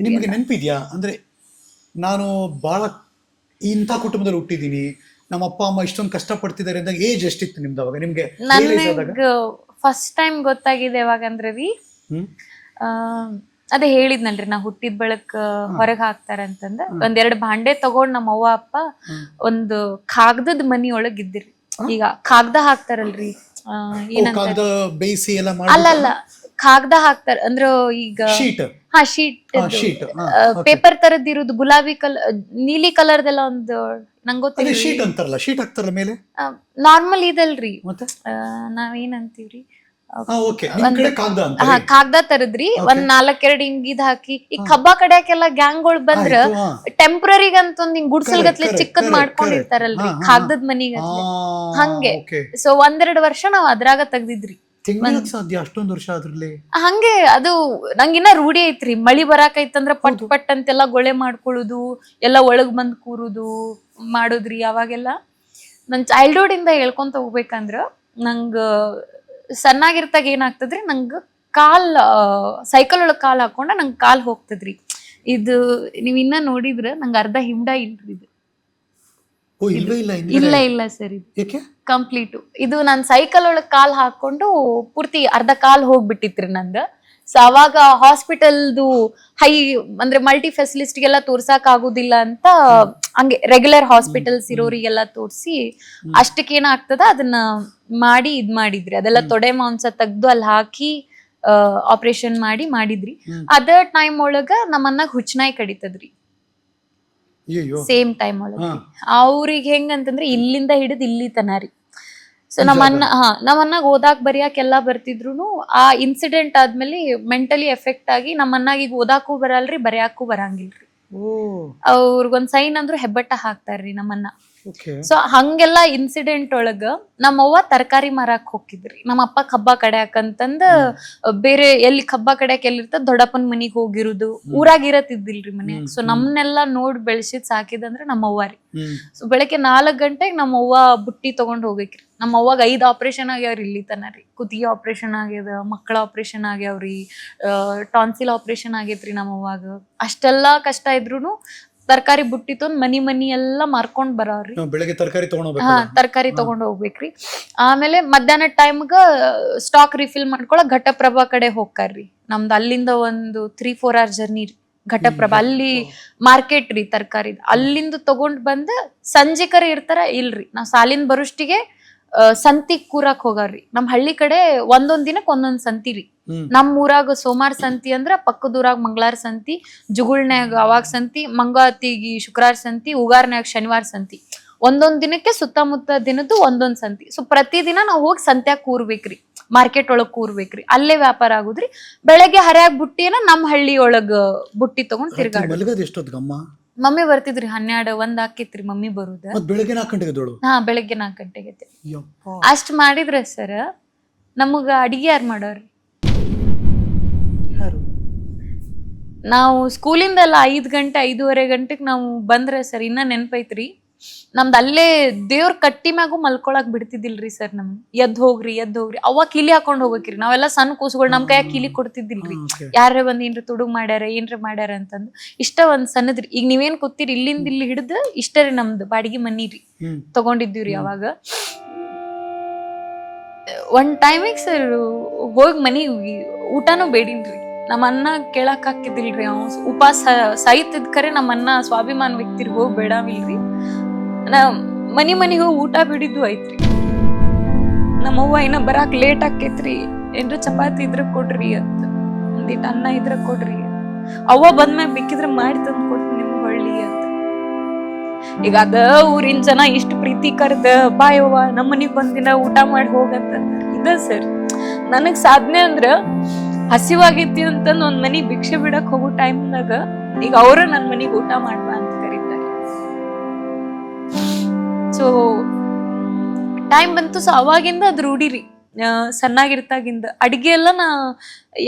ನಿಮಗೆ ನೆನಪಿದೆಯಾ? ಅಂದ್ರೆ ನಾನು ಬಹಳ ಇಂಥ ಕುಟುಂಬದಲ್ಲಿ ಹುಟ್ಟಿದ್ದೀನಿ ನಮ್ಮ ಅಪ್ಪ ಅಮ್ಮ ಇಷ್ಟೊಂದು ಕಷ್ಟಪಡ್ತಿದ್ದಾರೆ ಅಂದಾಗ ಏಜ್ ಎಷ್ಟಿತ್ತು ನಿಮ್ದು ಅವಾಗ? ನಿಮ್ಗೆ? ಫಸ್ಟ್ ಟೈಮ್ ಗೊತ್ತಾಗಿದೆ ಯಾವಾಗಂದ್ರೆ ರೀ. ಆ, ಅದೇ ಹೇಳಿದ್ನಲ್ರಿ ನಾ ಹುಟ್ಟಿದ ಬೆಳಕ್ ಹೊರಗ್ ಹಾಕ್ತಾರ ಅಂತಂದ. ಒಂದೆರಡು ಭಾಂಡೆ ತಗೊಂಡ್ ನಮ್ಮ ಅವ್ವ ಅಪ್ಪ ಒಂದು ಕಾಗದದ ಮನಿ ಒಳಗ್ ಇದ್ದಿರಿ. ಈಗ ಕಾಗದ ಹಾಕ್ತಾರಲ್ರಿ. ಏನಂತ ಬೇಯಿಸಿ ಎಲ್ಲ ಅಲ್ಲ ಅಲ್ಲ ಕಾಗದ ಹಾಕ್ತಾರ ಅಂದ್ರ ಈಗ ಶೀಟ್. ಹಾ ಶೀಟ್ ಶೀಟ್. ಪೇಪರ್ ತರದ್ ಇರೋದು ಗುಲಾಬಿ ಕಲರ್ ನೀಲಿ ಕಲರ್ದೆಲ್ಲ ಒಂದು ನಂಗ್ ಅದೇ ಶೀಟ್ ಅಂತಾರಲ್ಲ ಶೀಟ್ ಹಾಕ್ತಾರಲ್ಲ ಮೇಲೆ? ನಾರ್ಮಲ್ ಇದಲ್ರಿ. ಮತ್ತೆ? ನಾವೇನಂತೀವ್ರಿ ಓಕೆ ನಿಮ್ ಕಡೆ ಕಾಗದ ಅಂತ ಹಾ ಕಾಗದ ತರದ್ರಿ. ಒಂದ್ ನಾಲ್ಕೆರಡ್ ಹಿಂಗ್ ಇದ್ ಹಾಕಿ ಈ ಕಬ್ಬ ಕಡ್ಯಾಕೆಲ್ಲ ಗ್ಯಾಂಗ್ಗಳು ಬಂದ್ರ. ಟೆಂಪ್ರರಿಗ್ ಅಂತ ಒಂದ್ ಹಿಂಗ್ ಗುಡ್ಸಲ್ ಗತ್ಲೆ Correct, ಚಿಕ್ಕದ್ ಮಾಡ್ಕೊಂಡಿರ್ತಾರಲ್ರಿ ಕಾಗ್ದದ್ ಮನಿಗತ್ಲೆ. ಹಂಗೆ. ಸೊ ಒಂದೆರಡ್ ವರ್ಷ ನಾವ್ ಅದ್ರಾಗ ತೆಗ್ದಿದ್ರಿ. ತಿಂಗಳಿಗೆ ಸಾಧ್ಯ ಅಷ್ಟೊಂದು ವರ್ಷ ಅದ್ರಲ್ಲಿ ಹಂಗೆ ಅದು ನಂಗಿನ್ನ ರೂಢಿ ಐತ್ರಿ. ಮಳಿ ಬರಾಕೈತಂದ್ರ ಪಟ್ ಪಟ್ ಅಂತೆಲ್ಲ ಗೊಳೆ ಮಾಡ್ಕೊಳ್ಳುದು ಎಲ್ಲ ಒಳಗ್ ಬಂದ್ ಕೂರುದು ಮಾಡುದ್ರಿ ಅವಾಗೆಲ್ಲ ನನ್ ಚೈಲ್ಡ್ಹುಡ್ ಇಂದ ಹೇಳ್ಕೊಂತ ಹೋಗ್ಬೇಕಂದ್ರ ನಂಗ ಸಣ್ಣಾಗಿರ್ತಾಗ ಏನಾಗ್ತದ್ರಿ ನಂಗ ಕಾಲ್ ಸೈಕಲ್ ಒಳಗ್ ಕಾಲ್ ಹಾಕೊಂಡ ನಂಗ್ ಕಾಲ್ ಹೋಗ್ತದ್ರಿ. ಇದು ನೀವ್ ಇನ್ನ ನೋಡಿದ್ರ ನಂಗ ಅರ್ಧ ಹಿಂಡ ಇಲ್ರಿ ಇದು. ಇಲ್ಲ? ಇಲ್ಲ ಇಲ್ಲ. ಸರ್ ಕಂಪ್ಲೀಟ್ ಇದು ನಾನು ಸೈಕಲ್ ಒಳಗ್ ಕಾಲ್ ಹಾಕೊಂಡು ಪೂರ್ತಿ ಅರ್ಧ ಕಾಲ್ ಹೋಗ್ಬಿಟ್ಟಿತ್ರಿ ನಂದು. ಸೊ ಅವಾಗ ಹಾಸ್ಪಿಟಲ್ದು ಹೈ ಅಂದ್ರೆ ಮಲ್ಟಿ ಫೆಸಿಲಿಸ್ಟ್ಗೆಲ್ಲ ತೋರ್ಸಕ್ ಆಗುದಿಲ್ಲ ಅಂತ ಹಂಗೆ ರೆಗ್ಯುಲರ್ ಹಾಸ್ಪಿಟಲ್ಸ್ ಇರೋರಿಗೆಲ್ಲ ತೋರಿಸಿ ಅಷ್ಟಕ್ಕೆ ಏನಾಗ್ತದ ಅದನ್ನ ಮಾಡಿ ಇದ್ ಮಾಡಿದ್ರಿ. ಅದೆಲ್ಲ ತೊಡೆ ಮಾಂಸ ತೆಗ್ದು ಅಲ್ಲಿ ಹಾಕಿ ಆಪರೇಷನ್ ಮಾಡಿ ಮಾಡಿದ್ರಿ. ಅದ ಟೈಮ್ ಒಳಗ ನಮ್ಮನ್ನ ಹುಚ್ಚನಾಯಿ ಕಡಿತದ್ರಿ. ಸೇಮ್ ಟೈಮ್ ಒಳಗೆ. ಅವ್ರಿಗೆ ಹೆಂಗಂತಂದ್ರೆ ಇಲ್ಲಿಂದ ಹಿಡಿದು ಇಲ್ಲಿ ತನ ರೀ ಸೊ ನಮ್ಮನ್ನ ಹಾ ನಮ್ಮನ್ನಾಗ ಓದಾಕ್ ಬರಿಯಾಕ ಎಲ್ಲಾ ಬರ್ತಿದ್ರು ಆ ಇನ್ಸಿಡೆಂಟ್ ಆದ್ಮೇಲೆ ಮೆಂಟಲಿ ಎಫೆಕ್ಟ್ ಆಗಿ ನಮ್ಮನ್ನಾಗ ಈಗ ಓದಾಕು ಬರಲ್ರಿ ಬರೆಯಾಕು ಬರಂಗಿಲ್ರಿ. ಅವ್ರಿಗೊಂದ್ ಸೈನ್ ಅಂದ್ರು ಹೆಬ್ಬಟ್ಟ ಹಾಕ್ತಾರ್ರಿ ನಮ್ಮನ್ನ. ಸೊ ಹಂಗೆಲ್ಲ ಇನ್ಸಿಡೆಂಟ್ ಒಳಗ ನಮ್ಮವ್ವ ತರಕಾರಿ ಮಾರಾಕ್ ಹೋಗಿದ್ರಿ. ನಮ್ಮ ಅಪ್ಪ ಕಬ್ಬ ಕಡ್ಯಾಕಂತಂದ ಬೇರೆ ಎಲ್ಲಿ ಕಬ್ಬ ಕಡ್ಯಾಕ್ ಎಲ್ಲಿರ್ತದ ದೊಡ್ಡಪ್ಪನ ಮನಿಗ್ ಹೋಗಿರುದು. ಊರಾಗ ಇರತ್ತಿದ್ದಿಲ್ರಿ ಮನೆ. ಸೊ ನಮ್ನೆಲ್ಲ ನೋಡ್ ಬೆಳ್ಸಿದ್ ಸಾಕಿದಂದ್ರ ನಮ್ಮವ್ವ ರೀ. ಸೊ ಬೆಳಗ್ಗೆ ನಾಲ್ಕ್ ಗಂಟೆಗೆ ನಮ್ಮವ್ವ ಬುಟ್ಟಿ ತಗೊಂಡ್ ಹೋಗ್ಬೇಕ್ರಿ. ನಮ್ಮ ಅವ್ವಾಗ ಐದ್ ಆಪರೇಷನ್ ಆಗ್ಯಾವ್ರಿ ಇಲ್ಲಿ ತನ ರೀ. ಕುತ್ತಿಗೆ ಆಪರೇಷನ್ ಆಗ್ಯದ ಮಕ್ಕಳ ಆಪರೇಷನ್ ಆಗ್ಯಾವ್ರಿ ಟಾನ್ಸಿಲ್ ಆಪರೇಷನ್ ಆಗೇತ್ರಿ ನಮ್ಮ ಅವ್ವಾಗ ಅಷ್ಟೆಲ್ಲಾ ಕಷ್ಟ ಇದ್ರೂನು ತರಕಾರಿ ಬುಟ್ಟಿ ತೊಂದ್ ಮನಿ ಮನಿ ಎಲ್ಲಾ ಮಾರ್ಕೊಂಡ್ ಬರೋರಿ ನಾವ್ ಬೆಳಗ್ಗೆ ತರಕಾರಿ ತಗೊಂಡ್ ಹಾ ತರಕಾರಿ ತಗೊಂಡ್ ಹೋಗ್ಬೇಕ್ರಿ. ಆಮೇಲೆ ಮಧ್ಯಾಹ್ನ ಟೈಮ್ಗ ಸ್ಟಾಕ್ ರಿಫಿಲ್ ಮಾಡ್ಕೊಳಕ್ ಘಟಪ್ರಭಾ ಕಡೆ ಹೋಗ್ತಾರ್ರಿ ನಮ್ದು ಅಲ್ಲಿಂದ ಒಂದು three four hour journey Ghataprabha ಅಲ್ಲಿ ಮಾರ್ಕೆಟ್ ರೀ ತರಕಾರಿ. ಅಲ್ಲಿಂದ ತಗೊಂಡ್ ಬಂದ ಸಂಜೆಕರೆ ಇರ್ತಾರ ಇಲ್ರಿ. ನಾವ್ ಸಾಲಿನ ಬರುಷ್ಟಿಗೆ ಸಂತಿ ಕೂರಾಕ್ ಹೋಗಾರ್ರಿ. ನಮ್ ಹಳ್ಳಿ ಕಡೆ ಒಂದೊಂದ್ ದಿನಕ್ ಒಂದೊಂದ್ ಸಂತಿ ರೀ. ನಮ್ ಊರಾಗ ಸೋಮವಾರ ಸಂತಿ ಅಂದ್ರ ಪಕ್ಕದ ಊರಾಗ ಮಂಗಳಾರ ಸಂತಿ ಜುಗುಳ್ನ್ಯಾಗ ಅವಾಗ ಸಂತಿ ಮಂಗಾತಿಗಿ ಶುಕ್ರವಾರ ಸಂತಿ ಉಗಾರ್ನ್ಯಾಗ ಶನಿವಾರ ಸಂತಿ. ಒಂದೊಂದ್ ದಿನಕ್ಕೆ ಸುತ್ತಮುತ್ತ ದಿನದ್ದು ಒಂದೊಂದ್ ಸಂತಿ. ಸೊ ಪ್ರತಿದಿನ ನಾವ್ ಹೋಗಿ ಸಂತ್ಯಾಗ ಕೂರ್ಬೇಕ್ರಿ. ಮಾರ್ಕೆಟ್ ಒಳಗ್ ಕೂರ್ಬೇಕ್ರಿ. ಅಲ್ಲೇ ವ್ಯಾಪಾರ ಆಗುದ್ರಿ. ಬೆಳಗ್ಗೆ ಹರ್ಯಾಗ ಬುಟ್ಟಿನ ನಮ್ ಹಳ್ಳಿ ಒಳಗ ಬುಟ್ಟಿ ತಗೊಂಡ್ ತಿರ್ಗಾಡ ಮಮ್ಮಿ ಬರ್ತಿದ್ರಿ ಹನ್ನೆರಡು ಒಂದ್ ಹಾಕಿತ್ರಿ ಮಮ್ಮಿ ಬರುದ. ಬೆಳಗ್ಗೆ ನಾಲ್ಕು ಗಂಟೆಗೆ ಹಾ ಬೆಳಗ್ಗೆ ನಾಕ್ ಗಂಟೆಗೆ ಅಷ್ಟ್ ಮಾಡಿದ್ರ ಸರ್ ನಮಗ ಅಡಿಗೆ ಯಾರು ಮಾಡೋರಿ? ನಾವು ಸ್ಕೂಲಿಂದ ಎಲ್ಲ ಐದ್ ಗಂಟೆ ಐದೂವರೆ ಗಂಟೆಗೆ ನಾವು ಬಂದ್ರೆ ಸರ್ ಇನ್ನ ನೆನ್ಪೈತ್ರಿ. ನಮ್ದು ಅಲ್ಲೇ ದೇವ್ರ ಕಟ್ಟಿ ಮ್ಯಾಗೂ ಮಲ್ಕೊಳಕ್ ಬಿಡ್ತಿದ್ದಿಲ್ರಿ ಸರ್ ನಮ್ ಎದ್ ಹೋಗ್ರಿ ಎದ್ ಹೋಗ್ರಿ. ಅವ ಕಿಲಿ ಹಾಕೊಂಡ್ ಹೋಗಕ್ರಿ ನಾವೆಲ್ಲ ಸಣ್ಣ ಕೂಸುಗಳು ನಮ್ ಕೈಯಾಗ ಕಿಲಿ ಕೊಡ್ತಿದ್ದಿಲ್ರಿ. ಯಾರೇ ಬಂದ್ ಏನ್ರ ತುಡುಗ್ ಮಾಡ್ಯಾರ ಏನ್ರ ಮಾಡ್ಯಾರ ಅಂತಂದು. ಇಷ್ಟ ಒಂದ್ ಸಣ್ಣದ್ರಿ. ಈಗ ನೀವೇನ್ ಕೊತ್ತೀರಿ ಇಲ್ಲಿಂದ ಇಲ್ಲಿ ಹಿಡ್ದು ಇಷ್ಟ ರೀ ನಮ್ದು ಬಾಡಿಗೆ ಮನಿ ರೀ ತಗೊಂಡಿದ್ದೀವ್ರಿ ಅವಾಗ. ಒಂದ್ ಟೈಮಿಗೆ ಸರ್ ಹೋಗಿ ಮನಿ ಊಟನೂ ಬೇಡಿನ್ರಿ ನಮ್ಮ ಅನ್ನ ಕೇಳಕ್ ಹಾಕಿದಿಲ್ರಿ ಅವ. ಉಪವಾಸ ಸಾಯ್ತಿದ್ ಖರೆ ನಮ್ಮನ್ನ ಸ್ವಾಭಿಮಾನ ವ್ಯಕ್ತಿರ್ ಹೋಗಿ ಬೇಡವಿಲ್ರಿ. ನಾ ಮನಿ ಮನಿಗೆ ಊಟ ಬಿಡಿದ್ದು ಐತ್ರಿ. ನಮ್ಮವ್ವ ಇನ್ನ ಬರಾಕ್ ಲೇಟ್ ಆಕೇತ್ರಿ ಏನ್ರ ಚಪಾತಿ ಇದ್ರ ಕೊಡ್ರಿ ಅಂತ. ಒಂದಿಟ್ ಅನ್ನ ಇದ್ರ ಕೊಡ್ರಿ. ಅವ್ವ ಬಂದ್ಮ್ಯಾಗ ಬೇಕಿದ್ರ ಮಾಡಿ ತಂದು ಕೊಡ್ತೀನಿ ನಿಮ್ಗೆ ಹೊಳ್ಳಿ ಅಂತ. ಈಗ ಅದ ಊರಿನ ಜನ ಇಷ್ಟು ಪ್ರೀತಿ ಕರ್ದ ಬಾಯವ್ವ ನಮ್ಮ ಮನಿಗ್ ಬಂದಿನ ಊಟ ಮಾಡಿ ಹೋಗಂತ. ಇದ ಸರ್. ನನಗ್ ಸಾಧನೆ ಅಂದ್ರ ಹಸಿವಾಗೈತಿ ಅಂತಂದ್ ಒಂದ್ ಮನಿ ಭಿಕ್ಷೆ ಬಿಡಕ್ ಹೋಗೋ ಟೈಮ್ನಾಗ ಈಗ ಅವ್ರ ನನ್ ಮನಿಗ್ ಊಟ ಮಾಡ್ಬಾ ಅಂತ ಕರೀತಾರೆ. ಸೊ ಟೈಮ್ ಬಂತು ಸೊ ಅವಾಗಿಂದ ಅದ್ ರೂಢಿರಿ. ಸಣ್ಣಾಗಿರ್ತಾಗಿಂದ. ಅಡಿಗೆ ಎಲ್ಲ ನಾ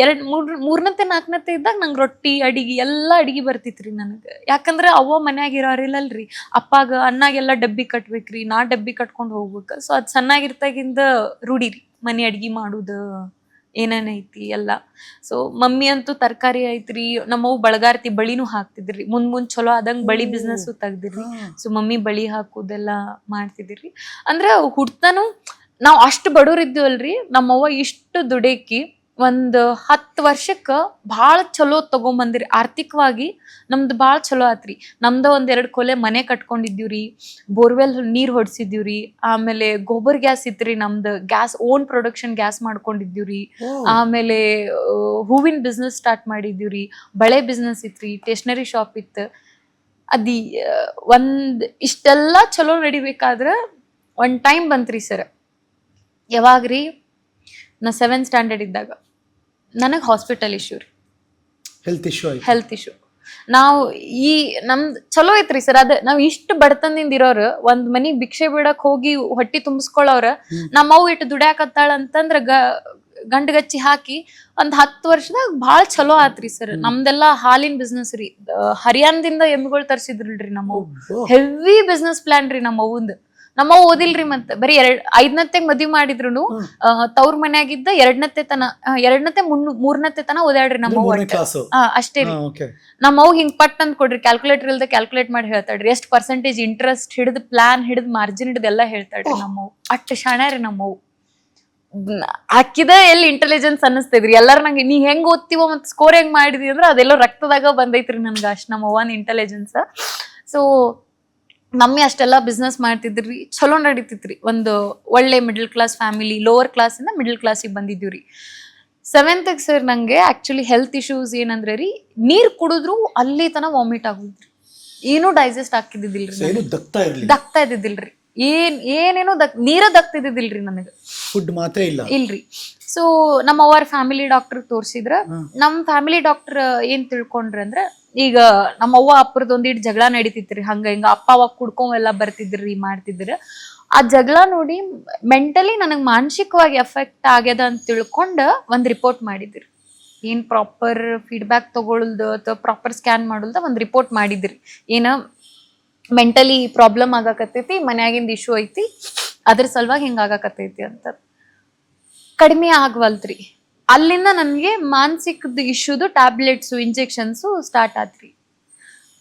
ಎರಡ್ ಮೂರ್, ಮೂರ್ನತ್ತೆ, ನಾಲ್ಕನತ್ತೆ ಇದ್ದಾಗ ನಂಗೆ ರೊಟ್ಟಿ, ಅಡಿಗೆ, ಎಲ್ಲ ಅಡಿಗೆ ಬರ್ತಿತ್ರಿ ನನಗೆ. ಯಾಕಂದ್ರೆ ಅವ್ವ ಮನ್ಯಾಗ ಇರೋರಿಲ್ಲಲ್ರಿ. ಅಪ್ಪಾಗ ಅನ್ನಾಗೆಲ್ಲ ಡಬ್ಬಿ ಕಟ್ಬೇಕ್ರಿ, ನಾ ಡಬ್ಬಿ ಕಟ್ಕೊಂಡು ಹೋಗ್ಬೇಕು. ಸೊ ಅದ್ ಸಣ್ಣಾಗಿರ್ತಾಗಿಂದ ರೂಢಿರಿ, ಮನೆ ಅಡಿಗೆ ಮಾಡುದು. ಏನೇನ್ ಐತಿ ಎಲ್ಲ. ಸೊ ಮಮ್ಮಿ ಅಂತೂ ತರಕಾರಿ ಐತ್ರಿ ನಮ್ಮವ್ ಬಳಗಾರ್ತಿ ಬಳಿನೂ ಹಾಕ್ತಿದ್ರಿ. ಮುಂದ್ ಮುಂದ್ ಚಲೋ ಆದಂಗ್ ಬಳಿ ಬಿಸ್ನೆಸ್ ತೆಗ್ದಿರಿ ಸೊ ಮಮ್ಮಿ ಬಳಿ ಹಾಕೋದೆಲ್ಲ ಮಾಡ್ತಿದ್ರಿ ಅಂದ್ರೆ ಹುಡ್ತಾನು ನಾವ್ ಅಷ್ಟ್ ಬಡವ್ರ ಇದ್ದೀವಲ್ರಿ ನಮ್ಮವ್ವ ಇಷ್ಟು ದುಡೇಕಿ ಒಂದ್ ಹತ್ತು ವರ್ಷಕ್ಕ ಭಾಳ ಚಲೋ ತಗೊಂಬಂದಿರಿ. ಆರ್ಥಿಕವಾಗಿ ನಮ್ದು ಭಾಳ ಚಲೋ ಆತ್ರಿ. ನಮ್ದ ಒಂದ್ ಎರಡ್ ಕೊಲೆ ಮನೆ ಕಟ್ಕೊಂಡಿದ್ದೀವ್ರಿ. ಬೋರ್ವೆಲ್ ನೀರ್ ಹೊಡ್ಸಿದ್ದೀವ್ರಿ. ಆಮೇಲೆ ಗೋಬರ್ ಗ್ಯಾಸ್ ಇತ್ರಿ ನಮ್ದು. ಗ್ಯಾಸ್ ಓನ್ ಪ್ರೊಡಕ್ಷನ್ ಗ್ಯಾಸ್ ಮಾಡ್ಕೊಂಡಿದ್ದೀವ್ರಿ. ಆಮೇಲೆ ಹೂವಿನ ಬಿಸ್ನೆಸ್ ಸ್ಟಾರ್ಟ್ ಮಾಡಿದ್ದೀವ್ರಿ. ಬಳೆ ಬಿಸ್ನೆಸ್ ಇತ್ರಿ ಸ್ಟೇಷನರಿ ಶಾಪ್ ಇತ್ತು. ಅದಿ ಒಂದು ಒಂದ್ ಇಷ್ಟೆಲ್ಲ ಚಲೋ ನಡಿಬೇಕಾದ್ರ ಒನ್ ಟೈಮ್ ಬಂತ್ರಿ ಸರ್. ರೀ ನಾ ಸೆವೆಂತ್ ಸ್ಟ್ಯಾಂಡರ್ಡ್ ಇದ್ದಾಗ. ನನಗೆ ಹಾಸ್ಪಿಟಲ್ ಇಶ್ಯೂ ರೀ. ಹೆಲ್ತ್ ಇಶ್ಯೂ ಆಯ್ತು. ಹೆಲ್ತ್ ಇಶ್ಯೂ ನಾವು ಈ ನಮ್ದು ಚಲೋ ಐತ್ರಿ ಸರ್ ಅದ ನಾವ್ ಇಷ್ಟು ಬಡತನದಿಂದ ಇರೋರು ಒಂದ್ ಮನಿ ಭಿಕ್ಷೆ ಬಿಡಕ್ ಹೋಗಿ ಹೊಟ್ಟಿ ತುಂಬಿಸ್ಕೊಳ್ಳೋರ ನಮ್ಮವ್ ಇಟ್ಟು ದುಡ್ಯಾಕತ್ತಾಳ ಅಂತಂದ್ರ ಗ ಗಂಡಗಚ್ಚಿ ಹಾಕಿ ಒಂದ್ ಹತ್ತು ವರ್ಷದಾಗ ಭಾಳ ಚಲೋ ಆತ್ರಿ ಸರ್. ನಮ್ದೆಲ್ಲ ಹಾಲಿನ ಬಿಸ್ನೆಸ್ ರೀ. ಹರಿಯಾಣದಿಂದ ಎಮ್ಮಿಗಳು ತರ್ಸಿದ್ರಲ್ರಿ ನಮ್ಮವ್ ಹೆವಿ ಬಿಸ್ನೆಸ್ ಪ್ಲಾನ್ ರೀ ನಮ್ಮ ಅವ್ವಂದ್. ನಮ್ಮ ಓದಿಲ್ರಿ ಮತ್ತ. ಬರೀ ಎರಡ್ ಐದನತ್ತೆ ಮದ್ವಿ ಮಾಡಿದ್ರು ತವ್ರ ಮನ್ಯಾಗಿದ್ದ ಎರಡನತ್ತೆ ತನ ಎರಡನತ್ತೆ ಮೂರ್ನತ್ತೆ ತನ ಓದಾಡ್ರಿ ನಮ್ಮ ಅಷ್ಟೇ ರೀ. ನಮ್ಮ ಅವ್ ಹಿಂಗ್ ಪಟ್ ಅಂತ ಕೊಡ್ರಿ ಕ್ಯಾಲ್ಕುಲೇಟರ್ ಇಲ್ದ ಕ್ಯಾಲ್ಕುಲೇಟ್ ಮಾಡಿ ಹೇಳ್ತಾಡ್ರಿ ಎಷ್ಟ್ ಪರ್ಸೆಂಟೇಜ್ ಇಂಟ್ರೆಸ್ಟ್ ಹಿಡಿದ್ ಪ್ಲಾನ್ ಹಿಡಿದ್ ಮಾರ್ಜಿನ್ ಹಿಡಿದ್ ಎಲ್ಲ ಹೇಳ್ತಾಳ್ರಿ ನಮ್ಮವ್ ಅಷ್ಟ ಶಾಣ್ಯ ರೀ ನಮ್ಮವ್ ಹಾಕಿದ ಎಲ್ಲಿ ಇಂಟೆಲಿಜೆನ್ಸ್ ಅನ್ನಿಸ್ತೈದ್ರಿ? ಎಲ್ಲಾರು ನಂಗೆ ನೀ ಹೆಂಗ್ ಓದ್ತೀವೋ ಮತ್ ಸ್ಕೋರ್ ಹೆಂಗ್ ಮಾಡಿದ್ರಿ ಅಂದ್ರೆ ಅದೆಲ್ಲೋ ರಕ್ತದಾಗ ಬಂದೈತ್ರಿ ನನ್ಗೆ ಅಷ್ಟ್ ನಮ್ಮ ಅವ್ವನ ಇಂಟೆಲಿಜೆನ್ಸ್ ಸೊ ಮಮ್ಮಿ ಅಷ್ಟೆಲ್ಲ ಬಿಸ್ನೆಸ್ ಮಾಡ್ತಿದ್ರಿ. ಚಲೋ ನಡೀತಿತ್ರಿ. ಒಂದು ಒಳ್ಳೆ ಮಿಡಲ್ ಕ್ಲಾಸ್ ಫ್ಯಾಮಿಲಿ ಲೋವರ್ ಕ್ಲಾಸಿಂದ ಮಿಡಲ್ ಕ್ಲಾಸಿಗೆ ಬಂದಿದ್ದೀವ್ರಿ. ಸೆವೆಂತ್ಗೆ ಸರ್ ನಂಗೆ ಆಕ್ಚುಲಿ ಹೆಲ್ತ್ ಇಶ್ಯೂಸ್ ಏನಂದ್ರೆ ರೀ ನೀರ್ ಕುಡಿದ್ರು ಅಲ್ಲಿ ತನ ವಾಮಿಟ್ ಆಗೋದ್ರಿ ಏನೂ ಡೈಜೆಸ್ಟ್ ಆಗ್ತಿದ್ದಿಲ್ರಿ ದಕ್ತಾ ಇದ್ದಿದ್ದಿಲ್ರಿ. ಏನ್ ಏನೇನೋ ದಕ್ ನೀರ ದಕ್ತಿದ್ದಿಲ್ರಿ ನನಗೆ. ಫುಡ್ ಮಾತ್ರ ಇಲ್ಲ. ಇಲ್ರಿ. ಸೊ ನಮ್ಮ ಅವ್ರ ಫ್ಯಾಮಿಲಿ ಡಾಕ್ಟರ್ ತೋರಿಸಿದ್ರ ನಮ್ ಫ್ಯಾಮಿಲಿ ಡಾಕ್ಟರ್ ಏನ್ ತಿಳ್ಕೊಂಡ್ರಿ ಅಂದ್ರ ಈಗ ನಮ್ಮ ಅವ್ವ ಅಪ್ಪರದ್ ಒಂದಿಟ್ ಜಗಳ ನಡೀತಿತ್ರಿ, ಹಂಗ ಹಿಂಗ ಅಪ್ಪ ಅವಾಗ ಎಲ್ಲ ಬರ್ತಿದ್ರಿ ಮಾಡ್ತಿದ್ರು. ಆ ಜಗಳ ನೋಡಿ ಮೆಂಟಲಿ ನನಗೆ ಮಾನಸಿಕವಾಗಿ ಎಫೆಕ್ಟ್ ಆಗ್ಯದ ಅಂತ ತಿಳ್ಕೊಂಡು ಒಂದು ರಿಪೋರ್ಟ್ ಮಾಡಿದ್ರಿ. ಏನು ಪ್ರಾಪರ್ ಫೀಡ್ಬ್ಯಾಕ್ ತಗೊಳ್ದ ಅಥವಾ ಪ್ರಾಪರ್ ಸ್ಕ್ಯಾನ್ ಮಾಡುಲ್ದ ಒಂದು ರಿಪೋರ್ಟ್ ಮಾಡಿದ್ರಿ. ಏನ ಮೆಂಟಲಿ ಪ್ರಾಬ್ಲಮ್ ಆಗಾಕತ್ತೈತಿ, ಮನ್ಯಾಗಿಂದ ಇಶ್ಯೂ ಐತಿ, ಅದ್ರ ಸಲುವಾಗಿ ಹಿಂಗೆ ಆಗಾಕತ್ತೈತಿ ಅಂತ. ಕಡಿಮೆ ಆಗ್ವಲ್ತ್ರಿ ಅಲ್ಲಿಂದ ನನಗೆ ಮಾನಸಿಕದ ಇಶ್ಯೂದು ಟ್ಯಾಬ್ಲೆಟ್ಸು ಇಂಜೆಕ್ಷನ್ಸು ಸ್ಟಾರ್ಟ್ ಆದ್ವಿ.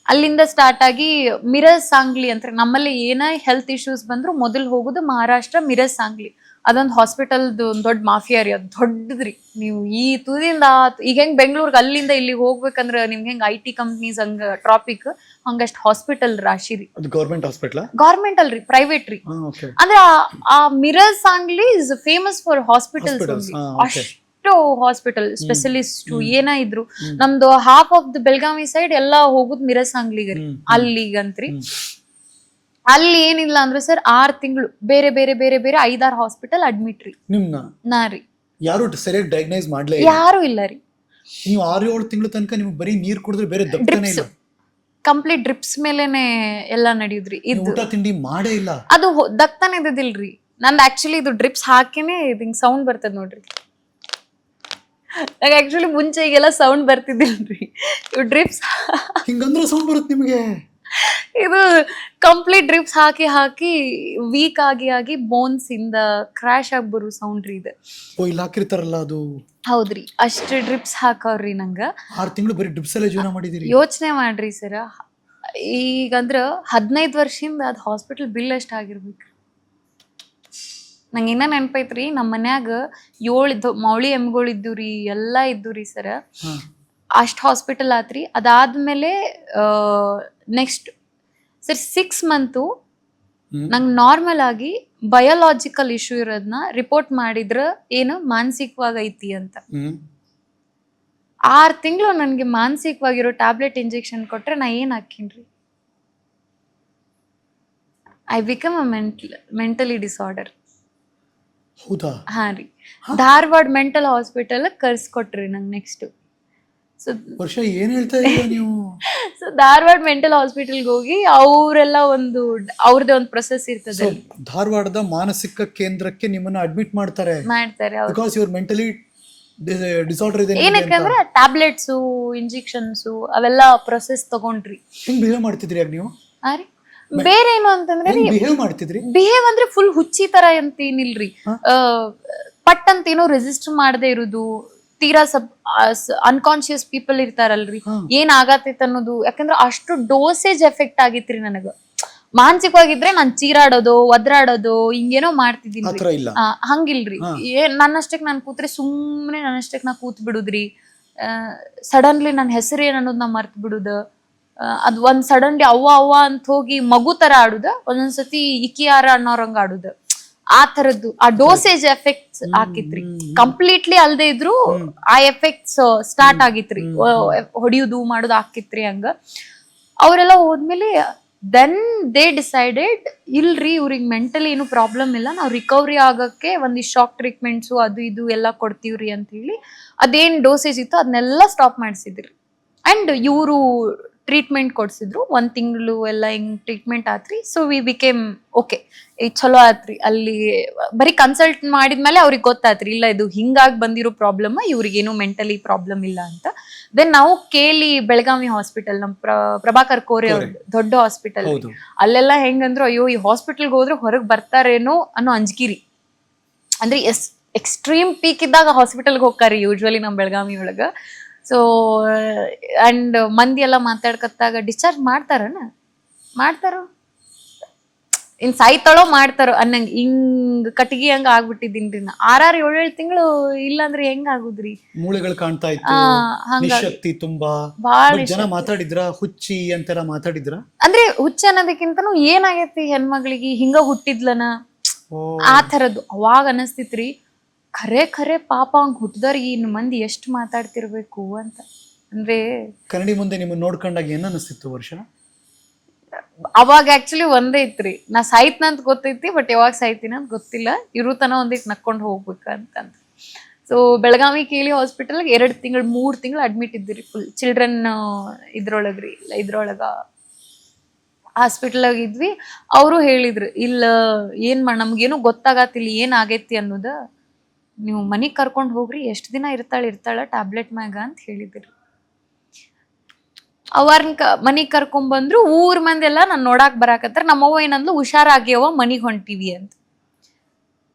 ಅಲ್ಲಿಂದ ಸ್ಟಾರ್ಟ್ ಆಗಿ ಮಿರಸ್ ಸಾಂಗ್ಲಿ ಅಂತ ನಮ್ಮಲ್ಲಿ ಏನೇ ಹೆಲ್ತ್ ಇಶ್ಯೂಸ್ ಬಂದ್ರು ಮೊದಲು ಹೋಗೋದು ಮಹಾರಾಷ್ಟ್ರ ಮಿರಸ್ ಸಾಂಗ್ಲಿ. ಅದೊಂದು ಹಾಸ್ಪಿಟಲ್ದು ಒಂದು ದೊಡ್ಡ ಮಾಫಿಯಾ ರೀ ಅದು ದೊಡ್ಡದ್ರಿ. ನೀವು ಈ ತುದಿಂದ ಈಗ ಹೆಂಗ್ ಬೆಂಗಳೂರಿಗೆ ಅಲ್ಲಿಂದ ಇಲ್ಲಿಗೆ ಹೋಗ್ಬೇಕಂದ್ರೆ ನಿಮ್ಗೆ ಹೆಂಗ್ ಐ ಟಿ ಕಂಪ್ನೀಸ್ ಹಂಗ ಟ್ರಾಪಿಕ್ ಹಂಗಷ್ಟು ಹಾಸ್ಪಿಟಲ್ ರಾಶಿ ರೀ. ಗೌರ್ಮೆಂಟ್ ಹಾಸ್ಪಿಟಲ್ ಗೌರ್ಮೆಂಟ್ ಅಲ್ರಿ ಪ್ರೈವೇಟ್ ರೀ. ಅಂದ್ರೆ ಆ- Miraj Sangli is famous for hospitals Hospitals, ಅಷ್ಟು ಹಾಸ್ಪಿಟಲ್ ಸ್ಪೆಷಲಿಸ್ಟ್ ಏನ ಇದ್ರು. ನಮ್ದು half of the Belagavi side ಎಲ್ಲಾ ಹೋಗುದ್ ಮಿರಸ್ ರೀ ಅಲ್ಲಿಗಂತ್ರಿ. ಅಲ್ಲಿ ಏನಿಲ್ಲ ಅಂದ್ರೆ ಸರ್ ಆರ್ ತಿಂಗಳು ಬೇರೆ ಬೇರೆ ಬೇರೆ ಬೇರೆ ಐದಾರು ಹಾಸ್ಪಿಟಲ್ ಅಡ್ಮಿಟ್ ರೀ. ನಿಮ್ನ? ನಾ ರೀ. ಯಾರು ಸರಿಯಾಗಿ ಡಯಾಗ್ನೈಸ್ ಮಾಡ್ಲೇ ಇಲ್ಲ? ಯಾರು ಇಲ್ಲ ರೀ. ನೀವು ಆರು ಏಳು ತಿಂಗಳ ತನಕ ನಿಮ್ಗೆ ಬರೀ ನೀರ್ ಕುಡಿದ್ರೆ ಬೇರೆ ದಪ್ಪನೇ ಇಲ್ಲ? ಕಂಪ್ಲೀಟ್ ಡ್ರಿಪ್ಸ್ ಮೇಲೆನೆ ಎಲ್ಲಾ ನಡೆಯುದ್ರಿ. ನೀವು ಇದು ಊಟ ತಿಂಡಿ ಮಾಡೇ ಇಲ್ಲ? ಅದು ಹೊ- ದಕ್ತಾನೆ ಇದ್ದಿಲ್ರಿ ನಂದು ಆಕ್ಚುಲಿ ಇದು ಡ್ರಿಪ್ಸ್ ಹಾಕಿನೇ ಇದು ಹಿಂಗ್ ಸೌಂಡ್ ಬರ್ತದ ನೋಡ್ರಿ. ನಂಗೆ ಆಕ್ಚುಲಿ ಮುಂಚೆ ಈಗೆಲ್ಲ ಸೌಂಡ್ ಬರ್ತಿದ್ದಿಲ್ರಿ. ಇವು ಡ್ರಿಪ್ಸ್ ಹಿಂಗಂದ್ರೆ ಸೌಂಡ್ ಬರುತ್ತೆ ನಿಮಗೆ? ಇದು ಕಂಪ್ಲೀಟ್ ಡ್ರಿಪ್ಸ್ ಹಾಕಿ ಹಾಕಿ ವೀಕ್ ಆಗಿ ಆಗಿ ಬೋನ್ಸ್ ಇಂದ ಕ್ರಾಶ್ ಆಗಿ ಬರೋ ಸೌಂಡ್ ರೀ ಇದು. ಓ ಇಲ್ಲಿ ಹಾಕಿರ್ತಾರಲ್ಲ ಅದು? ಹೌದ್ರಿ. ಅಷ್ಟು ಡ್ರಿಪ್ಸ್ ಹಾಕವ್ರಿ ನಂಗೆ. ಆರು ತಿಂಗಳು ಬರೀ ಡ್ರಿಪ್ಸ್ ಎಲ್ಲ ಜೀವನ ಮಾಡಿದಿರಿ? ಯೋಚನೆ ಮಾಡ್ರಿ ಸರ. ಈಗಂದ್ರ ಹದಿನೈದು ವರ್ಷದಿಂದ ಅದು ಹಾಸ್ಪಿಟಲ್ ಬಿಲ್ ಎಷ್ಟು ಆಗಿರ್ಬೇಕು ನಂಗೆ ಇನ್ನ ನೆನಪೈತ್ರಿ ನಮ್ಮ ಮನ್ಯಾಗ ಏಳು ಇದ್ದು ಮೌಳಿ ಎಮ್ಗಳು ಇದ್ದು ಎಲ್ಲ ಇದ್ದು ರೀ ಸರ. ಅಷ್ಟು ಹಾಸ್ಪಿಟಲ್ ಆತ್ರಿ. ಅದಾದ್ಮೇಲೆ ನೆಕ್ಸ್ಟ್ ಸರ್ ಸಿಕ್ಸ್ ಮಂತು. ನಂಗೆ ನಾರ್ಮಲ್ ಆಗಿ ಬಯೋಲಾಜಿಕಲ್ ಇಶ್ಯೂ ಇರೋದನ್ನ ರಿಪೋರ್ಟ್ ಮಾಡಿದ್ರ ಏನು ಮಾನಸಿಕವಾಗಿ ಐತಿ ಅಂತ. ಆರ್ ಆರು ತಿಂಗಳು ನನಗೆ ಮಾನಸಿಕವಾಗಿರೋ ಟ್ಯಾಬ್ಲೆಟ್ ಇಂಜೆಕ್ಷನ್ ಕೊಟ್ರೆ ನಾ ಏನು ಹಾಕಿನ್ರಿ I become a mental mentally disorder ಹೌದಾ? ಹಾಂ ರೀ. ಧಾರವಾಡ ಮೆಂಟಲ್ ಹಾಸ್ಪಿಟಲ್ ಕರ್ಸ್ಕೊಟ್ರಿ ನಂಗೆ ನೆಕ್ಸ್ಟ್ ಸೊ ವರ್ಷ ಏನ್ ಹೇಳ್ತಾ ಇದ್ದೀರಾ ನೀವು? ಸೊ ಧಾರವಾಡ ಮೆಂಟಲ್ ಹಾಸ್ಪಿಟಲ್ಗೆ ಹೋಗಿ ಅವರೆಲ್ಲ ಒಂದು ಅವ್ರದ್ದೇ ಒಂದು ಪ್ರೊಸೆಸ್ ಇರ್ತದೆ ಧಾರವಾಡದ ಮಾನಸಿಕ ಕೇಂದ್ರಕ್ಕೆ ನಿಮ್ಮನ್ನ ಅಡ್ಮಿಟ್ ಮಾಡ್ತಾರೆ. ಮಾಡ್ತಾರೆ ಅವ್ರು ಬಿಕಾಸ್ ಯುವರ್ ಮೆಂಟಲಿ ಡಿಸಾರ್ಡರ್ ಇದೆ ಏನಕ್ಕಂದ್ರೆ ಟ್ಯಾಬ್ಲೆಟ್ಸು ಇಂಜೆಕ್ಷನ್ಸು ಅವೆಲ್ಲ ಪ್ರೊಸೆಸ್ ತಗೊಂಡ್ರಿ. ಹೆಂಗ್ ಬಿಹೇವ್ ಮಾಡ್ತಿದ್ರಿ ಆಗ ನೀವು? ಹಾಂ ರೀ. ಬೇರೆ ಏನು ಅಂತಂದ್ರೆ ಬಿಹೇವ್ ಮಾಡ್ತಿದ್ರಿ? ಬಿಹೇವ್ ಅಂದ್ರೆ ಫುಲ್ ಹುಚ್ಚಿ ತರ ಅಂತ ಏನಿಲ್ರಿ? ಪಟ್ ಅಂತ ಏನೋ ರೆಜಿಸ್ಟರ್ ಮಾಡದೆ ಇರುದು ತೀರಾ ಸಬ್ ಅನ್ಕಾನ್ಶಿಯಸ್ ಪೀಪಲ್ ಇರ್ತಾರಲ್ರಿ. ಏನ್ ಆಗತೈತ್ ಅನ್ನೋದು ಯಾಕಂದ್ರೆ ಅಷ್ಟು ಡೋಸೇಜ್ ಎಫೆಕ್ಟ್ ಆಗಿತ್ರಿ ನನಗ. ಮಾನಸಿಕವಾಗಿದ್ರೆ ನಾನ್ ಚೀರಾಡೋದು ಒದ್ರಾಡೋದು ಹಿಂಗೇನೋ ಮಾಡ್ತಿದ್ದೀನಿ ಹಂಗಿಲ್ರಿ. ನನ್ನಷ್ಟಕ್ ನಾನ್ ಕೂತ್ರೆ ಸುಮ್ಮನೆ ನನ್ನಷ್ಟಕ್ ನಾ ಕೂತ್ ಬಿಡುದ್ರಿ ಸಡನ್ಲಿ ನನ್ನ ಹೆಸರು ಏನನ್ನೋದು ಅನ್ನೋದು ನಾ ಮರ್ತ್ ಬಿಡುದು ಅದ್ ಒಂದ್ ಸಡನ್ಲಿ ಅವ್ವ ಅವ್ವ ಅಂತ ಹೋಗಿ ಮಗು ತರ ಆಡುದ ಒಂದೊಂದ್ಸತಿ ಇಕಿಯಾರ ಅನ್ನೋರಂಗ ಆಡುದ. ಆ ತರದ್ದು ಆ ಡೋಸೇಜ್ ಎಫೆಕ್ಟ್ಸ್ ಹಾಕಿತ್ರಿ. ಕಂಪ್ಲೀಟ್ಲಿ ಅಲ್ದೇ ಇದ್ರು ಆ ಎಫೆಕ್ಟ್ಸ್ ಸ್ಟಾರ್ಟ್ ಆಗಿತ್ರಿ. ಹೊಡಿಯುದು ಮಾಡುದು ಹಾಕಿತ್ರಿ ಹಂಗ. ಅವರೆಲ್ಲ ಹೋದ್ಮೇಲೆ ದೆನ್ ದೇ ಡಿಸೈಡೆಡ್ ಇಲ್ರಿ ಇವ್ರಿಗೆ ಮೆಂಟಲಿ ಏನು ಪ್ರಾಬ್ಲಮ್ ಇಲ್ಲ ನಾವು ರಿಕವರಿ ಆಗಕ್ಕೆ ಒಂದು ಶಾಕ್ ಟ್ರೀಟ್ಮೆಂಟ್ಸು ಅದು ಇದು ಎಲ್ಲ ಕೊಡ್ತೀವ್ರಿ ಅಂತ ಹೇಳಿ ಅದೇನ್ ಡೋಸೇಜ್ ಇತ್ತು ಅದನ್ನೆಲ್ಲ ಸ್ಟಾಪ್ ಮಾಡಿಸಿದ್ರಿ. ಅಂಡ್ ಇವರು ಟ್ರೀಟ್ಮೆಂಟ್ ಕೊಡ್ಸಿದ್ರು. ಒಂದ್ ತಿಂಗಳು ಎಲ್ಲ ಹಿಂಗ್ ಟ್ರೀಟ್ಮೆಂಟ್ ಆತ್ರಿ. ಸೊ ವಿ ಬಿಕೇಮ್ ಓಕೆ ಚಲೋ ಆತ್ರಿ. ಅಲ್ಲಿ ಬರೀ ಕನ್ಸಲ್ಟ್ ಮಾಡಿದ್ಮೇಲೆ ಅವ್ರಿಗೆ ಗೊತ್ತಾತ್ರಿ ಇಲ್ಲ ಇದು ಹಿಂಗಾಗಿ ಬಂದಿರೋ ಪ್ರಾಬ್ಲಮ್ ಇವ್ರಿಗೇನು ಮೆಂಟಲಿ ಪ್ರಾಬ್ಲಮ್ ಇಲ್ಲ ಅಂತ. ದೆನ್ ನಾವು ಕೇಳಿ ಬೆಳಗಾವಿ ಹಾಸ್ಪಿಟಲ್ ನಮ್ ಪ್ರ- ಪ್ರಭಾಕರ್ ಕೋರೆ ಅವ್ರ ದೊಡ್ಡ ಹಾಸ್ಪಿಟಲ್ ಅಲ್ಲೆಲ್ಲ ಹೆಂಗಂದ್ರು ಅಯ್ಯೋ ಈ ಹಾಸ್ಪಿಟಲ್ಗೆ ಹೋದ್ರೆ ಹೊರಗೆ ಬರ್ತಾರೇನೋ ಅನ್ನೋ ಅಂಜಿಕಿರಿ ಅಂದ್ರೆ ಎಸ್ ಎಕ್ಸ್ಟ್ರೀಮ್ ಪೀಕ್ ಇದ್ದಾಗ ಹಾಸ್ಪಿಟಲ್ಗೆ ಹೋಗ್ತಾರೆ ಯೂಶ್ವಲಿ ನಮ್ಮ ಬೆಳಗಾವಿ ಒಳಗ. ಸೊ ಅಂಡ್ ಮಂದಿ ಎಲ್ಲ ಮಾತಾಡ್ಕತ್ತಾಗ ಡಿಸ್ಚಾರ್ಜ್ ಮಾಡ್ತಾರನ? ಮಾಡ್ತಾರ? ಇನ್ ಸಾಯ್ತಾಳೋ ಮಾಡ್ತಾರೋ ಅನ್ನಂಗ್ ಹಿಂಗ್ ಕಟ್ಟಿಗೆ ಹಂಗ ಆಗ್ಬಿಟ್ಟಿದ್ದೀನಿ ನಾ. ಆರಾರು ಏಳು ತಿಂಗಳು ಇಲ್ಲಾಂದ್ರೆ ಹೆಂಗ್ ಆಗುದ್ರಿ? ಮೂಳೆಗಳು ಕಾಣ್ತಾ ಇತ್ತು. ತುಂಬಾ. ಬಹಳ ಜನ ಮಾತಾಡಿದ್ರ? ಹುಚ್ಚಿ ಅಂತೆಲ್ಲ ಮಾತಾಡಿದ್ರ? ಅಂದ್ರೆ ಹುಚ್ಚಿ ಅನ್ನೋದಕ್ಕಿಂತನೂ ಏನಾಗೈತಿ ಹೆಣ್ಮಗಳಿಗೆ? ಹಿಂಗ ಹುಟ್ಟಿದ್ಲನ? ಆ ತರದ್ದು ಅವಾಗ ಅನಸ್ತಿತ್ರಿ. ಖರೆ ಖರೆ ಪಾಪ ಹಂಗೆ ಹುಟ್ಟದವ್ರಿ ಇನ್ನು ಮಂದಿ ಎಷ್ಟು ಮಾತಾಡ್ತಿರ್ಬೇಕು ಅಂತ. ಅಂದ್ರೆ ಕನ್ನಡಿ ಮುಂದೆ ನಿಮ್ಮನ್ನ ನೋಡ್ಕೊಂಡಾಗ ಏನ ಅನಿಸ್ತಿತ್ತು ವರ್ಷ? ಅವಾಗ ಆಕ್ಚುಲಿ ಒಂದೇ ಇತ್ರಿ. ನಾ ಸಾಯ್ತಿನ ಅಂತ ಗೊತ್ತೈತಿ ಬಟ್ ಯಾವಾಗ ಸಾಯ್ತೀನಿ ಅಂತ ಗೊತ್ತಿಲ್ಲ. ಇರುತನ ಒಂದಿಟ್ಟು ನಕ್ಕೊಂಡು ಹೋಗ್ಬೇಕು ಅಂತಂತ ಸೊ ಬೆಳಗಾವಿ ಕೇಳಿ ಹಾಸ್ಪಿಟಲ್ಗೆ ಎರಡು ತಿಂಗಳು ಮೂರು ತಿಂಗಳು ಅಡ್ಮಿಟ್ ಇದ್ದಿರಿ ಫುಲ್ ಚಿಲ್ಡ್ರನ್ ಇದ್ರೊಳಗ್ರಿ ಇಲ್ಲ ಇದ್ರೊಳಗ ಹಾಸ್ಪಿಟಲ್ ಇದ್ವಿ. ಅವರು ಹೇಳಿದ್ರು ಇಲ್ಲ ಏನ್ ಮಾ ನಮ್ಗೇನು ಗೊತ್ತಾಗತ್ತಿಲ್ಲ ಏನ್ ಆಗೈತಿ ಅನ್ನೋದ. ನೀವು ಮನೆಗೆ ಕರ್ಕೊಂಡು ಹೋಗ್ರಿ, ಎಷ್ಟು ದಿನ ಇರ್ತಾಳೆ ಇರ್ತಾಳ ಟ್ಯಾಬ್ಲೆಟ್ ಮ್ಯಾಗ ಅಂತ ಹೇಳಿದ್ರು. ಅವ್ರನ್ನ ಕ, ಮನೆಗೆ ಕರ್ಕೊಂಡ್ ಬಂದ್ರು ಊರ್ ಮಂದಿ ಎಲ್ಲ ನಾನು ನೋಡಾಕ್ ಬರಾಕತ್ತಾರ, ನಮ್ಮವ್ವ ಏನಂದ್ಲು ಹುಷಾರಾಗ್ಯವ ಮನಿಗ್ ಹೊಂಟಿವಿ ಅಂತ.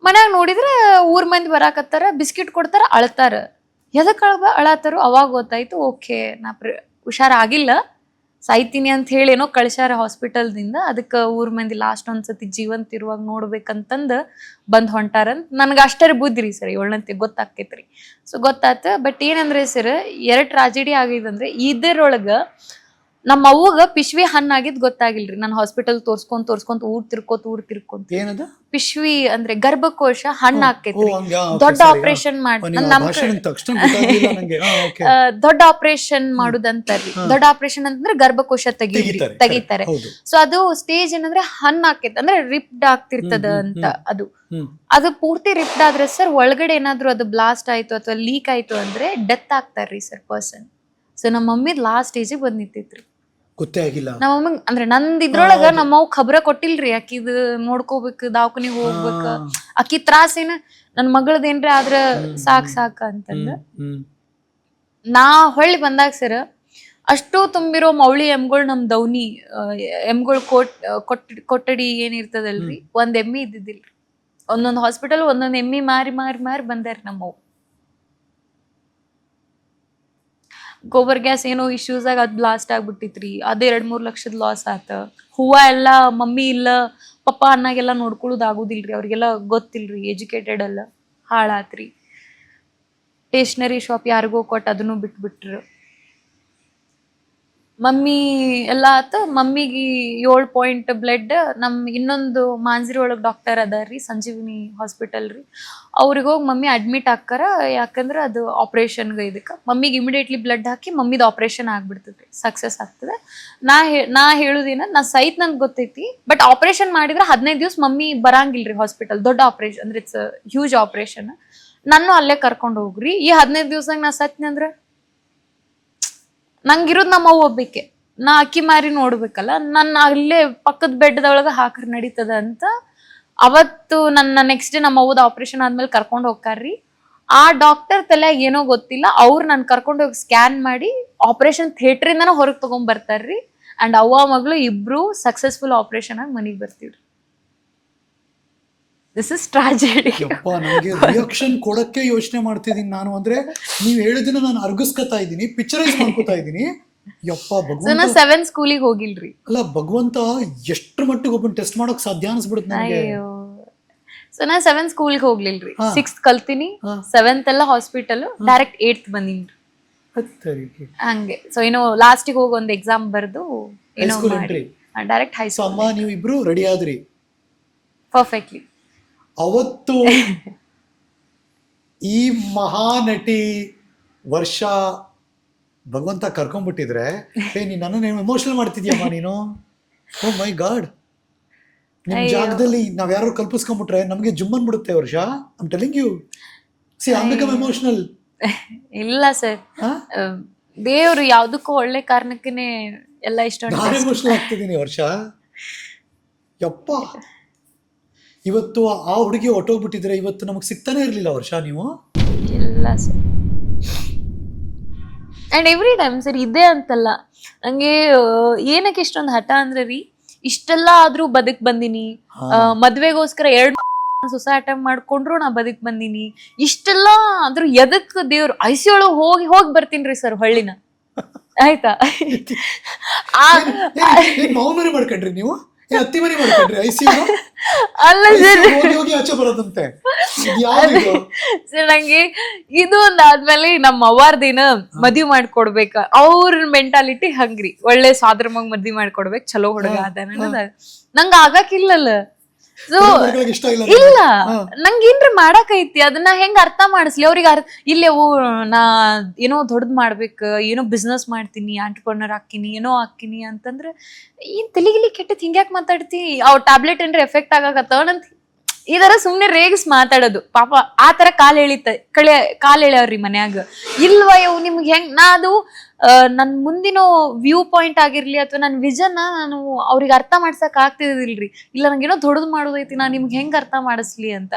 ಮನ್ಯಾಗ ನೋಡಿದ್ರೆ ಊರ್ ಮಂದಿ ಬರಾಕತ್ತಾರ, ಬಿಸ್ಕಿಟ್ ಕೊಡ್ತಾರ, ಅಳ್ತಾರ. ಎದಕ್ ಅಳ ಅಳತಾರು, ಅವಾಗ ಗೊತ್ತಾಯ್ತು, ಓಕೆ, ನಾ ಹುಷಾರಾಗಿಲ್ಲ. ಸಾಯ್ತೀನಿ ಅಂತ ಹೇಳಿ ಏನೋ ಕಳ್ಸ್ಯಾರ ಹಾಸ್ಪಿಟಲ್ದಿಂದ ಅದಕ್ಕೆ ಊರ್ ಮಂದಿ ಲಾಸ್ಟ್ ಒಂದ್ಸತಿ ಜೀವಂತ ಇರುವಾಗ ನೋಡ್ಬೇಕಂತಂದ ಬಂದ್ ಹೊಂಟಾರಂತ ನನ್ಗೆ ಅಷ್ಟರ ಬುದ್ಧಿ ರೀ ಸರ್, ಏಳನಂತೆ ಗೊತ್ತಾಕೈತ್ರಿ ಸೊ ಗೊತ್ತಾತ ಬಟ್ ಏನಂದ್ರೆ ಸರ್, ಎರಡ್ ಟ್ರಾಜಿಡಿ ಆಗಿದಂದ್ರೆ ಇದರೊಳಗ ನಮ್ಮ ಅವ್ವಗ ಪಿಶ್ವಿ ಹಣ್ಣಾಗಿದ್ ಗೊತ್ತಾಗಿಲ್ರಿ. ನಾನು ಹಾಸ್ಪಿಟಲ್ ತೋರ್ಸ್ಕೊಂಡ್ ತೋರ್ಸ್ಕೊಂತ ಊರ್ ತಿರ್ಕೊಂತ ಊರ್ ತಿರ್ಕೊಂತ. ಏನದು? ಪಿಶ್ವಿ ಅಂದ್ರೆ ಗರ್ಭಕೋಶ ಹಣ್ಣ ಆಕೈತ್ರಿ ದೊಡ್ಡ ಆಪರೇಷನ್ ಮಾಡಿ. ದೊಡ್ಡ ಆಪರೇಷನ್ ಮಾಡುದಂತಾರ್ರಿ. ದೊಡ್ಡ ಆಪರೇಷನ್ ಅಂತಂದ್ರೆ ಗರ್ಭಕೋಶ ತೆಗಿ ತೆಗಿತಾರೆ, ಸೊ ಅದು ಸ್ಟೇಜ್ ಏನಂದ್ರೆ ಹಣ್ಣ್ ಆಕೈತೆ ಅಂದ್ರೆ ರಿಪ್ಡ್ ಆಗ್ತಿರ್ತದ ಅಂತ ಅದು. ಅದು ಪೂರ್ತಿ ರಿಪ್ಡ್ ಆದ್ರೆ ಸರ್ ಒಳಗಡೆ ಏನಾದ್ರು ಅದು ಬ್ಲಾಸ್ಟ್ ಆಯ್ತು ಅಥವಾ ಲೀಕ್ ಆಯ್ತು ಅಂದ್ರೆ ಡೆತ್ ಆಗ್ತಾರ್ರಿ ಸರ್ ಪರ್ಸನ್ ಸೊ ನಮ್ಮ ಮಮ್ಮಿ ಲಾಸ್ಟ್ ಸ್ಟೇಜಿಗೆ ಬಂದ್ ನಿಂತೈತ್ರಿ ಗೊತ್ತೇ ಆಗಿಲ್ಲ. ನಮ್ಮ ಮಮ್ಮಿ ಅಂದ್ರೆ ನಂದ್ ಇದ್ರೊಳಗ ನಮ್ಮ ಅವ್ ಖಬ್ರ ಕೊಟ್ಟಿಲ್ರಿ ಅಕ್ಕಿದ್ ನೋಡ್ಕೋಬೇಕು ದವಾಖಾನಿಗ್ ಹೋಗ್ಬೇಕ. ಅಕ್ಕಿ ತ್ರಾಸೇನ ತ್ರಾಸ ಏನ ನನ್ ಮಗಳದೇನ್ರ ಆದ್ರ ಸಾಕ್ ಸಾಕ ಅಂತಂದ. ನಾ ಹೊಳ್ಳಿ ಬಂದಾಗ ಸರ್ ಅಷ್ಟು ತುಂಬಿರೋ ಮೌಳಿ ಎಮ್ಗಳು ನಮ್ ದೌನಿ ಎಮ್ಗಳು ಕೋಟ್ ಕೊಟ್ ಕೊಠಡಿ ಏನಿರ್ತದಲ್ರಿ ಒಂದ್ ಎಮ್ಮಿ ಇದ್ದಿದ್ದಿಲ್ರಿ. ಒಂದೊಂದ್ ಹಾಸ್ಪಿಟಲ್ ಒಂದೊಂದ್ ಎಮ್ಮಿ ಮಾರಿ ಮಾರಿ ಮಾರಿ ಬಂದಾರಿ ನಮ್ಮವ್ ಗೋಬರ್ ಗ್ಯಾಸ್ ಏನೋ ಇಶ್ಯೂಸ್ ಆಗ ಅದ್ ಬ್ಲಾಸ್ಟ್ ಆಗ್ಬಿಟ್ಟಿತ್ರಿ. ಅದ್ ಎರಡ್ ಮೂರ್ ಲಕ್ಷದ ಲಾಸ್ ಆತ. ಹೂವ ಎಲ್ಲ ಮಮ್ಮಿ ಇಲ್ಲ, ಪಪ್ಪ ಅನ್ನಾಗೆಲ್ಲ ನೋಡ್ಕೊಳ್ಳೋದು ಆಗುದಿಲ್ರಿ. ಅವ್ರಿಗೆಲ್ಲ ಗೊತ್ತಿಲ್ರಿ ಎಜುಕೇಟೆಡ್ ಅಲ್ಲ. ಹಾಳಾತ್ರಿ. ಸ್ಟೇಷನರಿ ಶಾಪ್ ಯಾರಿಗೋ ಕೊಟ್ಟು ಅದನ್ನು ಬಿಟ್ಬಿಟ್ರು. ಮಮ್ಮಿ ಎಲ್ಲ ಆತ, ಮಮ್ಮಿಗೆ ಏಳು ಪಾಯಿಂಟ್ ಬ್ಲಡ್ ನಮ್ ಇನ್ನೊಂದು ಮಾಂಜ್ರಿ ಒಳಗೆ ಡಾಕ್ಟರ್ ಅದಾರಿ ಸಂಜೀವಿನಿ ಹಾಸ್ಪಿಟಲ್ ರೀ. ಅವ್ರಿಗೆ ಹೋಗಿ ಮಮ್ಮಿ ಅಡ್ಮಿಟ್ ಹಾಕಾರ ಯಾಕಂದ್ರೆ ಅದು ಆಪ್ರೇಷನ್ಗೆ ಇದಕ್ಕೆ. ಮಮ್ಮಿಗೆ ಇಮಿಡಿಯೇಟ್ಲಿ ಬ್ಲಡ್ ಹಾಕಿ ಮಮ್ಮಿದು ಆಪ್ರೇಷನ್ ಆಗ್ಬಿಡ್ತೈತಿ ಸಕ್ಸಸ್ ಆಗ್ತದೆ. ನಾ ಹೇ, ನಾ ಹೇಳುದೇನ, ನಾ ಸೈತ್ ನನ್ಗೆ ಗೊತ್ತೈತಿ ಬಟ್ ಆಪ್ರೇಷನ್ ಮಾಡಿದ್ರೆ ಹದಿನೈದು ದಿವ್ಸ ಮಮ್ಮಿ ಬರಂಗಿಲ್ರಿ ಹಾಸ್ಪಿಟಲ್ ದೊಡ್ಡ ಆಪ್ರೇಷನ್ ಅಂದ್ರೆ ಇಟ್ಸ್ ಹ್ಯೂಜ್ ಆಪ್ರೇಷನ್ ನಾನು ಅಲ್ಲೇ ಕರ್ಕೊಂಡು ಹೋಗ್ರಿ. ಈ ಹದಿನೈದು ದಿವ್ಸದಾಗ ನಾ ಸತ್ನಿ ಅಂದ್ರೆ? ನಂಗಿರೋದು ನಮ್ಮ ಅವ್ವ ಒಬ್ಬಕ್ಕೆ ನಾ ಅಕ್ಕಿ ಮಾರಿ ನೋಡ್ಬೇಕಲ್ಲ, ನನ್ನ ಅಲ್ಲೇ ಪಕ್ಕದ ಬೆಡ್ದೊಳಗೆ ಹಾಕ್ರ ನಡೀತದ ಅಂತ ಅವತ್ತು ನನ್ನ ನೆಕ್ಸ್ಟ್ ಡೇ ನಮ್ಮ ಅವ್ವದ ಆಪರೇಷನ್ ಆದ್ಮೇಲೆ ಕರ್ಕೊಂಡು ಹೋಗ್ತಾರ್ರಿ. ಆ ಡಾಕ್ಟರ್ ತಲೆ ಏನೋ ಗೊತ್ತಿಲ್ಲ, ಅವ್ರು ನನ್ನ ಕರ್ಕೊಂಡು ಹೋಗಿ ಸ್ಕ್ಯಾನ್ ಮಾಡಿ ಆಪರೇಷನ್ ಥಿಯೇಟ್ರಿಂದನ ಹೊರಗೆ ತಗೊಂಡ್ ಬರ್ತಾರ್ರಿ. ಅಂಡ್ ಅವ್ವ, ಮಗಳು ಇಬ್ರು ಸಕ್ಸಸ್ಫುಲ್ ಆಪರೇಷನ್ ಆಗಿ ಮನೆಗೆ ಬರ್ತೀವ್ರಿ. ದಿಸ್ ಇಸ್ ಟ್ರಾಜೆಡಿ ಯಪ್ಪ ನನಗೆ ರಿಯಾಕ್ಷನ್ ಕೊಡಕ್ಕೆ ಯೋಚನೆ ಮಾಡ್ತಿದ್ದೀನಿ ನಾನು. ಅಂದ್ರೆ ನೀವು ಹೇಳಿದನ್ನ ನಾನು ಅರ್ಗಿಸ್ಕೊತಾ ಇದ್ದೀನಿ ಪಿಕ್ಚರೈಸ್ ಮಾಡ್ಕೊತಾ ಇದ್ದೀನಿ. ಯಪ್ಪ ಭಗವಂತ ಸೆವೆನ್ ಸ್ಕೂಲಿಗೆ ಹೋಗಿಲ್ರಿ. ಅಲ್ಲ ಭಗವಂತ ಎಷ್ಟ್ರ ಮಟ್ಟಿಗೆ ಒಬ್ಬನ್ ಟೆಸ್ಟ್ ಮಾಡೋಕೆ ಸಾಧ್ಯ ಅನ್ಸ್ಬಿಡುತ್ತೆ ನನಗೆ ಸೊ ನಾ ಸೆವೆನ್ ಸ್ಕೂಲ್ಗೆ ಹೋಗ್ಲಿಲ್ರಿ. ಸಿಕ್ಸ್ತ್ ಕಲ್ತೀನಿ. ಸೆವೆಂತ್ ಎಲ್ಲ ಹಾಸ್ಪಿಟಲ್ ಡೈರೆಕ್ಟ್ ಏಟ್ತ್ ಬಂದಿನ್ರಿ. ಹತ್ತರಿಗೆ ಹಂಗೆ. ಸೊ ಏನೋ ಲಾಸ್ಟಿಗೆ ಹೋಗಿ ಒಂದು ಎಕ್ಸಾಮ್ ಬರೆದು ಏನೋ. ಡೈರೆಕ್ಟ್ ಹೈ ಸ್ಕೂಲ್ ಅಮ್ಮ ನೀವು ಇಬ್ರು ರೆಡಿ ಆದ್ರಿ? ಪರ್ಫೆಕ್ಟ್ಲಿ ಅವತ್ತು ಈ ಮಹಾನಟಿ ವರ್ಷ ಭಗವಂತ ಕರ್ಕೊಂಡ್ಬಿಟ್ಟಿದ್ರೆ ಏ ನೀನ್ ನನ್ನನ್ನು ಎಮೋಷನಲ್ ಮಾಡ್ತಿದ್ಯಮ್ಮ ನೀನು? ಓ ಮೈ ಗಾಡ್ ನಿಮ್ ಜಾಗದಲ್ಲಿ ನಾವ್ ಯಾರು ಕಲ್ಪಿಸ್ಕೊಂಡ್ಬಿಟ್ರೆ ನಮ್ಗೆ ಜುಮ್ಮನ್ ಬಿಡುತ್ತೆ ವರ್ಷ I'm telling you see I become emotional ಇಲ್ಲ ಸರ್. ದೇವ್ರು ಯಾವುದಕ್ಕೂ ಒಳ್ಳೆ ಕಾರಣಕ್ಕೇನೆ ಎಲ್ಲ ಇಷ್ಟ ನಾನು ಎಮೋಷನಲ್ ಆಗ್ತಿದ್ದೀನಿ ವರ್ಷ. ಯಪ್ಪ. ಇವತ್ತು ಆ ಹುಡುಗಿ ಹೊಟ್ಟೋಗ್ಬಿಟ್ಟಿದ್ರೆ ಇವತ್ತು ನಮಗ್ ಸಿಗ್ತಾನೆ ಇರಲಿಲ್ಲ ವರ್ಷ ನೀವು? ಇಲ್ಲ sir. And every time sir ಇದೇ ಅಂತಲ್ಲ. ನಂಗೆ ಏನಕ್ಕೆ ಇಷ್ಟೊಂದು ಹಠ ಅಂದ್ರೆ ರೀ ಇಷ್ಟೆಲ್ಲ ಆದ್ರೂ ಬದುಕ್ ಬಂದಿನಿ. ಮದ್ವೆಗೋಸ್ಕರ ಎರಡ್ ಸುಸಾಟ ಮಾಡ್ಕೊಂಡ್ರು ನಾ ಬದುಕ್ ಬಂದಿನಿ. ಇಷ್ಟೆಲ್ಲ ಆದ್ರೂ ಎದಕ್ ದೇವ್ರು ಐಸಿ ಒಳಗ್ ಹೋಗಿ ಹೋಗಿ ಬರ್ತೀನ್ರಿ ಸರ್ ಹಳ್ಳಿನ. ಆಯ್ತಾ? ಆ, ಮಾಡ್ಕೊಂಡ್ರಿ ನೀವು? ಹತ್ತಿ ಮರಿ ಮಾಡ್ಕೊಂಡ್ರಿ ಐ ಅಲ್ಲ ಸರ್. ಹೋಗಿ ಹೋಗಿ ಆಚೆ ಬರೋದಂತೆ ಇದ್? ಯಾವ್ದಿದು ಸರ್ ನಂಗೆ ಇದು ಒಂದಾದ್ಮೇಲೆ ನಮ್ಮ ಅವ್ವಾರ್ದಿನ ಮದ್ವಿ ಮಾಡ್ಕೊಡ್ಬೇಕ. ಅವ್ರ ಮೆಂಟಾಲಿಟಿ ಹಂಗ್ರಿ. ಒಳ್ಳೆ ಸಾದ್ರಮಾಗ್ ಮದ್ವಿ ಮಾಡ್ಕೊಡ್ಬೇಕು ಚಲೋ ಹುಡುಗ ಅದ ನಂಗ ಆಗಕ್ಕಿಲ್ಲಲ್ಲ. ಸೊ ಇಲ್ಲ ನಂಗೆ ಏನ್ರ ಮಾಡಕೈತಿ? ಅದನ್ನ ಹೆಂಗ್ ಅರ್ಥ ಮಾಡಿಸ್ಲಿ? ಅವ್ರಿಗೆ ಅರ್ ಇಲ್ಲೇ ಓ ನಾ ಏನೋ ದೊಡ್ಡದ್ ಮಾಡ್ಬೇಕು ಏನೋ ಬಿಸ್ನೆಸ್ ಮಾಡ್ತೀನಿ ಆಂಟ್ರಪ್ರನರ್ ಹಾಕಿನಿ ಏನೋ ಹಾಕಿನಿ ಅಂತಂದ್ರೆ ಏನ್ ತಲಿಗಿಲಿ ಕೆಟ್ಟದ್ ಹಿಂಗ್ಯಾಕ್ ಮಾತಾಡ್ತಿ? ಅವ್ ಟ್ಯಾಬ್ಲೆಟ್ ಏನ್ರ ಎಫೆಕ್ಟ್ ಆಗಾಕತ್ತವನಂತ ಈ ತರ ಸುಮ್ನೆ ರೇಗಿಸ್ ಮಾತಾಡೋದು. ಪಾಪ ಆ ತರ ಕಾಲ್ ಎಳಿತ, ಕಳೆ, ಕಾಲ್ ಎಳ್ಯಾವ್ರಿ ಮನ್ಯಾಗ. ಇಲ್ವಾ ಇವ್ ನಿಮ್ಗೆ ಹೆಂಗ್ ನಾ ಅದು ನನ್ ಮುಂದಿನ ವ್ಯೂ ಪಾಯಿಂಟ್ ಆಗಿರ್ಲಿ ಅಥವಾ ನನ್ನ ವಿಜನ್ ನಾನು ಅವ್ರಿಗೆ ಅರ್ಥ ಮಾಡ್ಸಕ್ ಆಗ್ತಿದಿಲ್ರಿ ಇಲ್ಲ ನಂಗೇನೋ ದೊಡ್ಡದು ಮಾಡೋದೈತಿ, ನಾ ನಿಮ್ಗೆ ಹೆಂಗ್ ಅರ್ಥ ಮಾಡಿಸ್ಲಿ ಅಂತ.